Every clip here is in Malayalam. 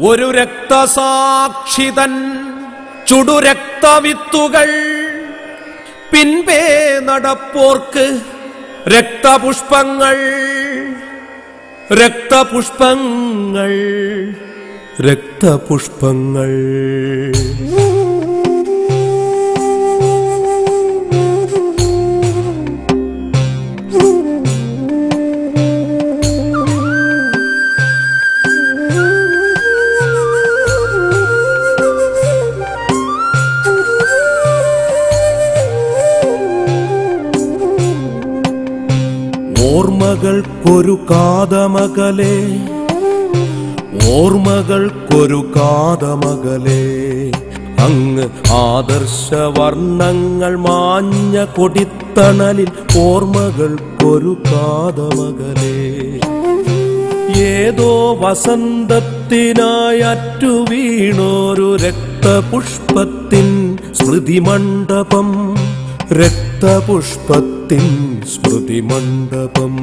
ഒരു രക്തസാക്ഷിതൻ ചുടുരക്തവിത്തുകൾ പിൻപേ നടപ്പോർക്ക് രക്തപുഷ്പങ്ങൾ. രക്തപുഷ്പങ്ങൾ. രക്തപുഷ്പങ്ങൾ. ഓർമ്മകൾക്കൊരു കാതമകലെ. ഓർമ്മകൾക്കൊരു കാതമകലെ. അങ്ങ് ആദർശവർണങ്ങൾ മാഞ്ഞ കൊടിത്തണലിൽ ഓർമ്മകൾക്കൊരു കാതമകലെ. ഏതോ വസന്തത്തിനായി അറ്റു വീണോരു രക്തപുഷ്പത്തിൻ സ്മൃതിമണ്ഡപം. രക്തപുഷ്പത്തിൻ സ്മൃതിമണ്ഡപം.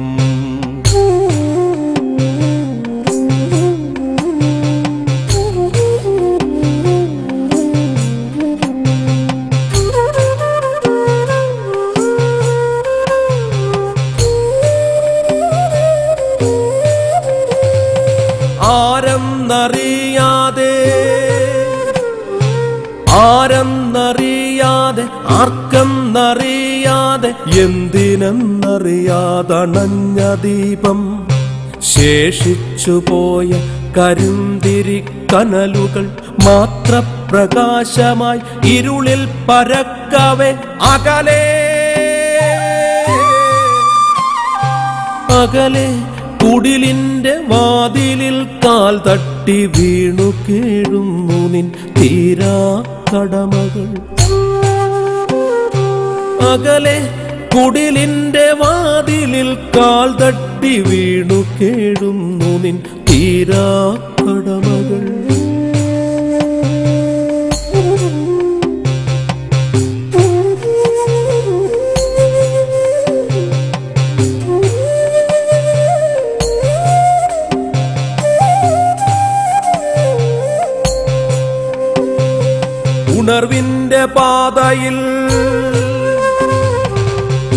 ആരെന്നറിയാതെ ആരെന്നറിയാതെ ആർക്കെന്നറിയാതെ എന്തിനെന്നറിയാതണഞ്ഞ ദീപം ശേഷിച്ചുപോയ കരുന്തിരി കനലുകൾ മാത്രപ്രകാശമായി ഇരുളിൽ പരക്കവേ അകലേ അകലെ കുടിലിന്റെ വാതിലിൽ കാൽ തട്ടി വീണു കീഴുന്നു നിൻ തീരാ കടമകൾ. അകലെ കുടിലിന്റെ വാതിലിൽ കാൽ തട്ടി വീണു കേഴുന്നു നിൻ തീരാ കടമകൾ. ഉണർവിന്റെ പാതയിൽ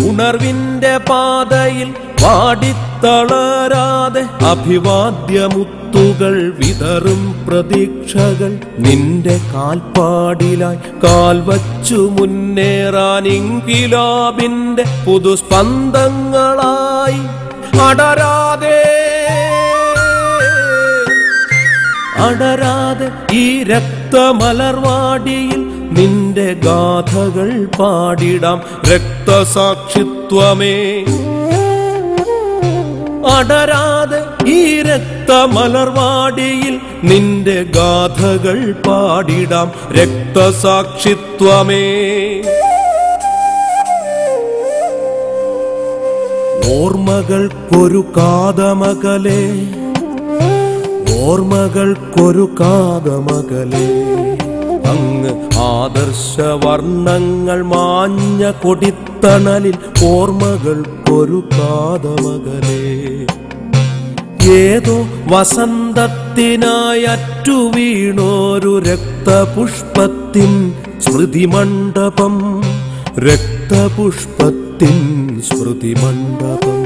ഉണർവിന്റെ പാതയിൽ പാടിത്തളരാതെ അഭിവാദ്യമുത്തുകൾ വിതറും പ്രതീക്ഷകൾ നിന്റെ കാൽപ്പാടിലായി. കാൽ വച്ചു മുന്നേറാൻ ഇങ്കിലാബിന്റെ പുതുസ്പന്ദങ്ങളായി അടരാതെ അടരാതെ ഈ രക്തമലർവാടിയിൽ നിന്റെ ഗാഥകൾ പാടിടാം. രക്തസാക്ഷിത്വമേ. അടരാതെ ഈ രക്തമലർവാടിയിൽ നിന്റെ ഗാഥകൾ പാടിടാം. രക്തസാക്ഷിത്വമേ. ഓർമ്മകൾക്കൊരു കാതമകലേ. ഓർമ്മകൾക്കൊരു കാതമകലെ അങ്ങ് ആദർശ വർണങ്ങൾ മാഞ്ഞ കൊടിത്തണലിൽ ഓർമ്മകൾക്കൊരു കാതമകലെ ഏതോ വസന്തത്തിനായി അറ്റു വീണോരു രക്തപുഷ്പത്തിൻ സ്മൃതിമണ്ഡപം. രക്തപുഷ്പത്തിൻ സ്മൃതിമണ്ഡപം.